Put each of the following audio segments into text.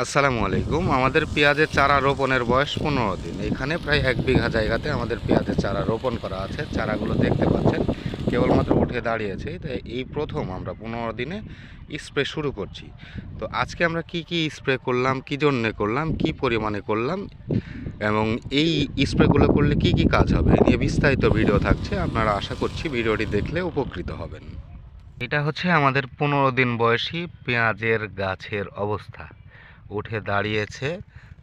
আসসালামু আলাইকুম। আমাদের পেঁয়াজের চারা রোপণের বয়স পনেরো দিন। এখানে প্রায় এক বিঘা জায়গাতে আমাদের পেঁয়াজের চারা রোপণ করা আছে। চারাগুলো দেখতে পাচ্ছেন, কেবলমাত্র উঠে দাঁড়িয়েছে। তাই এই প্রথম আমরা পনেরো দিনে স্প্রে শুরু করছি। তো আজকে আমরা কি কি স্প্রে করলাম, কী জন্যে করলাম, কি পরিমাণে করলাম এবং এই স্প্রেগুলো করলে কি কি কাজ হবে নিয়ে বিস্তারিত ভিডিও থাকছে। আপনারা আশা করছি ভিডিওটি দেখলে উপকৃত হবেন। এটা হচ্ছে আমাদের পনেরো দিন বয়সী পেঁয়াজের গাছের অবস্থা। উঠে দাঁড়িয়েছে।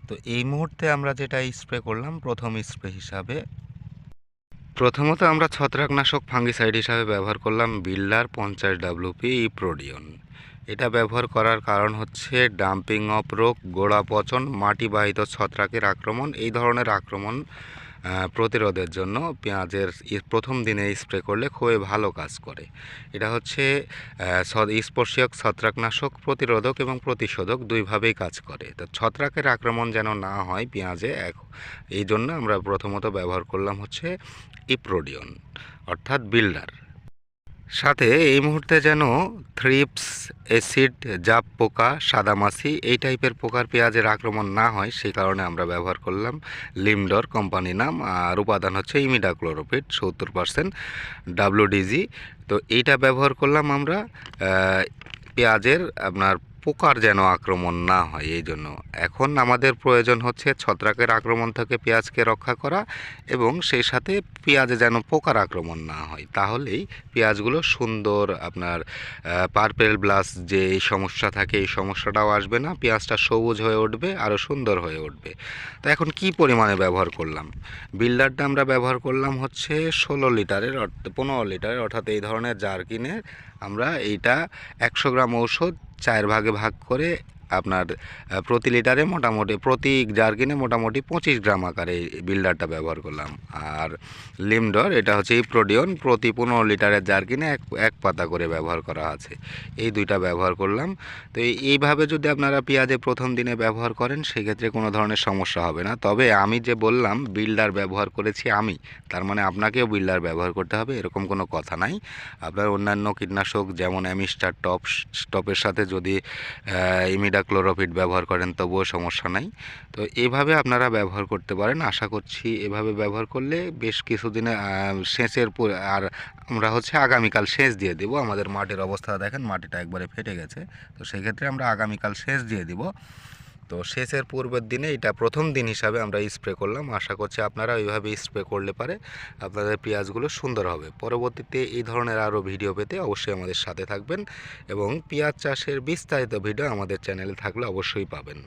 তো এই মুহূর্তে আমরা যেটা স্প্রে করলাম, প্রথম স্প্রে হিসাবে। প্রথমত আমরা ছত্রাকনাশক ফাঙ্গিসাইড হিসাবে ব্যবহার করলাম বিল্লার পঞ্চাশ ডাব্লুপি ইপ্রোডিয়ন এটা ব্যবহার করার কারণ হচ্ছে ডাম্পিং অফ রোগ গোড়া পচন, মাটিবাহিত ছত্রাকের আক্রমণ, এই ধরনের আক্রমণ প্রতিরোধের জন্য পেঁয়াজের প্রথম দিনে স্প্রে করলে খুবই ভালো কাজ করে। এটা হচ্ছে স্পর্শীয়ক ছত্রাকনাশক প্রতিরোধক এবং প্রতিশোধক দুইভাবেই কাজ করে। তো ছত্রাকের আক্রমণ যেন না হয় পেঁয়াজে, এক- এই জন্য আমরা প্রথমত ব্যবহার করলাম হচ্ছে ইপ্রোডিয়ন অর্থাৎ বিল্ডার। সাথে এই মুহূর্তে যেন থ্রিপস অ্যাসিড জাপ পোকা, সাদামাছি, এই টাইপের পোকার পেঁয়াজের আক্রমণ না হয়, সেই কারণে আমরা ব্যবহার করলাম লিমডর কোম্পানি নাম, আর উপাদান হচ্ছে ইমিডাক্লোরোপিড সত্তর পার্সেন্ট ডাব্লুডিজি তো এইটা ব্যবহার করলাম আমরা পেঁয়াজের আপনার পোকার যেন আক্রমণ না হয়, এই জন্য। এখন আমাদের প্রয়োজন হচ্ছে ছত্রাকের আক্রমণ থেকে পেঁয়াজকে রক্ষা করা এবং সেই সাথে পেঁয়াজে যেন পোকার আক্রমণ না হয়। তাহলেই পেঁয়াজগুলো সুন্দর আপনার পার্পেল ব্লাস যে এই সমস্যা থাকে, এই সমস্যাটাও আসবে না, পেঁয়াজটা সবুজ হয়ে উঠবে, আরও সুন্দর হয়ে উঠবে। তো এখন কি পরিমাণে ব্যবহার করলাম? বিল্ডারটা আমরা ব্যবহার করলাম হচ্ছে ষোলো লিটারের পনেরো লিটারের, অর্থাৎ এই ধরনের জার কিনে আমরা এইটা একশো গ্রাম ঔষধ চার ভাগে ভাগ করে আপনার প্রতি লিটারে মোটামুটি, প্রতি জার কিনে মোটামুটি পঁচিশ গ্রাম আকারে বিল্ডারটা ব্যবহার করলাম। আর লিমডর, এটা হচ্ছে ইপ্রোডিয়ন প্রতি পনেরো লিটারের জার কিনে এক এক পাতা করে ব্যবহার করা আছে। এই দুইটা ব্যবহার করলাম। তো এইভাবে যদি আপনারা পেঁয়াজে প্রথম দিনে ব্যবহার করেন, সেক্ষেত্রে কোনো ধরনের সমস্যা হবে না। তবে আমি যে বললাম, বিল্ডার ব্যবহার করেছি আমি, তার মানে আপনাকেও বিল্ডার ব্যবহার করতে হবে, এরকম কোনো কথা নাই। আপনার অন্যান্য কীটনাশক, যেমন অ্যামিস্টার টপ, টপের সাথে যদি ইমিডাক্লোরোপিড ব্যবহার করেন, তবুও সমস্যা নাই। তো এভাবে আপনারা ব্যবহার করতে পারেন। আশা করছি এভাবে ব্যবহার করলে বেশ কিছুদিনে সেচের পর আর আমরা হচ্ছে আগামীকাল সেচ দিয়ে দেবো। আমাদের মাটির অবস্থা দেখেন, মাটিটা একবারে ফেটে গেছে। তো সেক্ষেত্রে আমরা আগামীকাল সেচ দিয়ে দিব। তো শেষের পূর্বের দিনে এটা প্রথম দিন হিসাবে আমরা স্প্রে করলাম। আশা করছি আপনারা ওইভাবে স্প্রে করলে পারে আপনাদের পেঁয়াজগুলো সুন্দর হবে। পরবর্তীতে এই ধরনের আরও ভিডিও পেতে অবশ্যই আমাদের সাথে থাকবেন এবং পেঁয়াজ চাষের বিস্তারিত ভিডিও আমাদের চ্যানেলে থাকলে অবশ্যই পাবেন।